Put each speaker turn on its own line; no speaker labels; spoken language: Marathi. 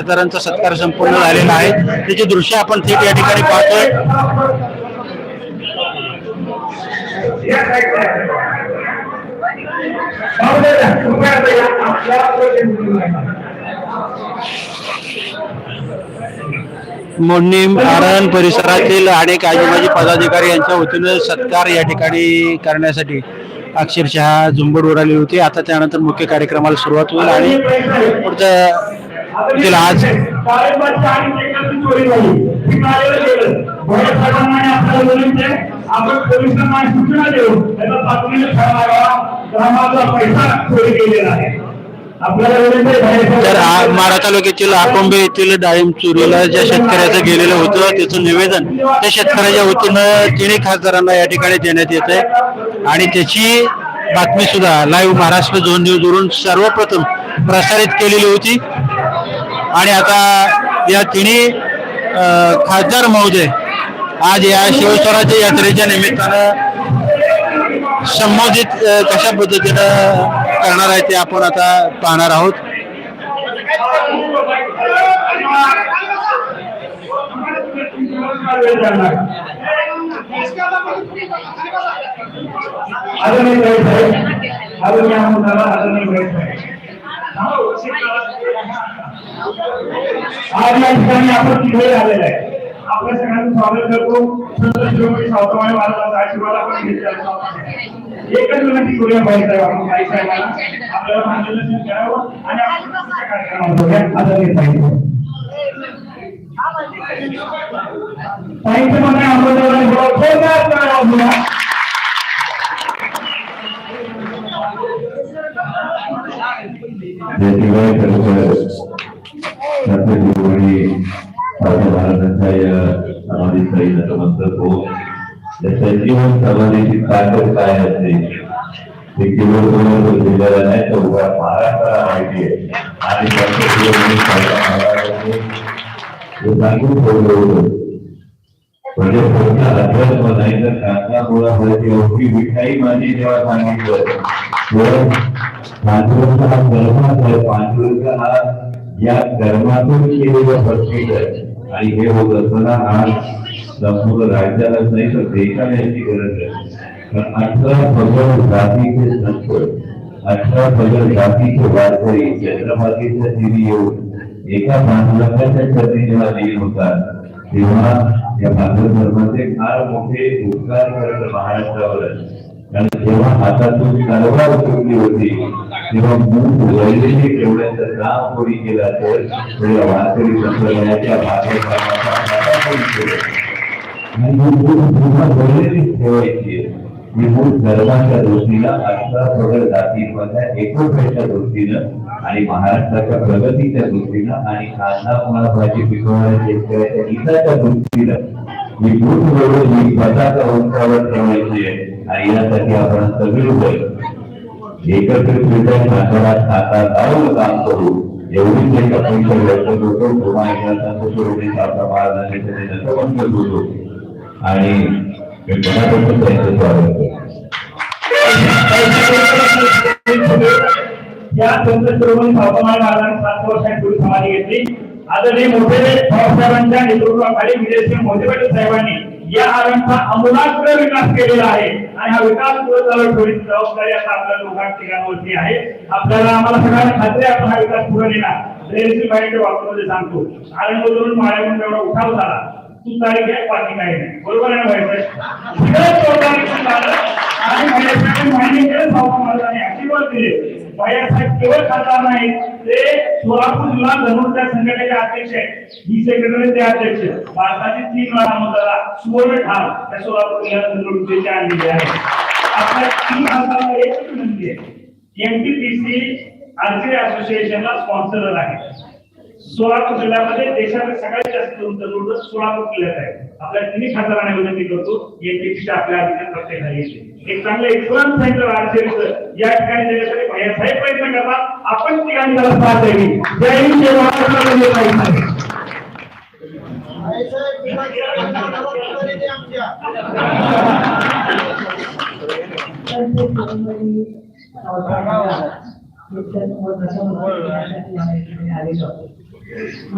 खासदारांचा सत्कार संपूर्ण झालेला आहे. त्याचे दृश्य आपण थेट या ठिकाणी पाहतोय. मोडणी आरण परिसरातील अनेक आजूबाजी पदाधिकारी यांच्या वतीनं सत्कार या ठिकाणी करण्यासाठी अक्षरशः झुंबड उडाली होती. आता त्यानंतर मुख्य कार्यक्रमाला सुरुवात होईल आणि पुढचं पुढील आज
आपण पोलिसांना सूचना देऊ त्याचा तातडीने ठरवावा पैसा चोरी केलेला आहे
तर मारा तालुक्यातील आकोंबे येथील डाळिंब चोरीला ज्या शेतकऱ्याचं गेलेलं होतं त्याचं निवेदन त्या शेतकऱ्याच्या वतीनं तिन्ही खासदारांना या ठिकाणी देण्यात येत आहे आणि त्याची बातमी सुद्धा लाईव्ह महाराष्ट्र झोन न्यूजवरून सर्वप्रथम प्रसारित केलेली होती. आणि आता या तिन्ही खासदार महोदय आज या शिवस्वराज्य यात्रेच्या निमित्तानं संबोधित कशा पद्धतीनं करणार आहे ते आपण आता पाहणार आहोत.
आदरणीय आदरणीय आदरणीय आज या ठिकाणी आपण तिथे आलेलं आहे आपल्या सगळ्यांचं स्वागत करतो संत शिरोमणी सावतामाई महाराजांचा आशीर्वाद आपण घेतला एकच विनंती करूया बाईसाहेब आपण बाईसाहेबांना आपल्याला मार्गदर्शन करावं आणि आपण कार्यक्रमात जाऊया. आदरणीय साहेब साहित्य मंडळ अंबाजोगाई जोरदार टाळ्या वाजवा.
ज्याशिवाय खरोखर शास्त्रज्ञ आपल्या भारताच्या या होऊन या सजीवन समाधीची ताकद काय असते हे केवळ नाही तर उभ्या महाराष्ट्राला माहिती आहे आणि सांगून ठेवलं होतं म्हणजे फक्त अध्यात्म नाही तर काका मुळा व्हायची अवघी मिठाई माझी जेव्हा सांगितलं तर पांडुरंग हा कर्माच आहे पांडुरंग हा या कर्मातून केलेलं भक्तीच आहे. आणि हे होत असताना आज संपूर्ण राज्यालाच नाही तर देशाला याची गरज आहे. कारण अठरा पगड जातीचे संत अठरा पगड जातीचे वारकरी चंद्रमातीच्या दिली येऊन एका पांडुरंगाच्या चरणी जेव्हा लीन होतात तेव्हा या भागवत धर्माचे फार मोठे उपकार करत महाराष्ट्रावर कारण जेव्हा हातातून तलवार सुटली होती तेव्हा मूठ वैदेशिक ठेवण्याचं काम कोणी केला तर या वारकरी संप्रदायाच्या भागवत धर्माचा ठेवायची आहे. ही धर्माच्या दृष्टीनं अठरा प्रगत जातीमधल्या एकोप्याच्या दृष्टीनं आणि महाराष्ट्राच्या प्रगतीच्या दृष्टीनं आणि कांदा मुळा भाजी पिकवणाऱ्या शेतकऱ्याच्या हिताच्या दृष्टीनं ही मूठ वळून ही स्वतःच्या वंशावर ठेवायची आहे आणि यासाठी आपण सगळीजण एकत्रितरित्या नाशवात खाता लावून काम करू एवढीच एक अपेक्षा व्यक्त करतो. पुन्हा एकदा संत शिरोमणी सावता महाराजांनी त्याने नतमस्तक होतो. आणि मी मनापासून त्यांचं स्वागत करतो
या संत शिरोमणी महाराजांनी सात वर्षांपूर्वी समाधी घेतली आदरणीय मोठे नेतृत्वाखाली विजयसिंह साहेबांनी या आरणचा विकास केलेला आहे आणि हा विकास पुढे चालू ठेवण्याची जबाबदारी आता आपल्या लोकांच्या ठिकाणावरती आहे आपल्याला आम्हाला सगळ्यांना खात्री आपण हा विकास पुढे नेणार रेल्वे बाहेरच्या बाबतीमध्ये सांगतो आरणमधून माळ्यामधून एवढा उठाव झाला. तू बाकी काही नाही. बरोबर आहे ना आणि केवळ खासदार नाही ते सोलापूर जिल्हा धनुर्च्या संघटनेचे अध्यक्ष आहेत. ही सेक्रेटरी ते अध्यक्ष. भारताचे तीन वेळा मतदारा सुवर्ण ठार त्या सोलापूर जिल्हा धनुर्चे आणलेले आहे आपल्या तीन खासदारांना एकच विनंती आहे. एमटीपीसी आर्चरी असोसिएशनला स्पॉन्सर आहे सोलापूर जिल्ह्यामध्ये देशातील सगळ्यात जास्त तरुण सोलापूर जिल्ह्यात आहे आपल्या तिन्ही खासदारांना विनंती करतो एनटीपीच्या आपल्या अधिकारी प्रत्येक घरी एक चांगलं एक्सलन्स सेंटर आरसीएचं या ठिकाणी देण्यासाठी भैयासाहेब प्रयत्न करतात आपण ठिकाणी त्याला साथ द्यावी जय हिंद जय महाराष्ट्र जय Gracias.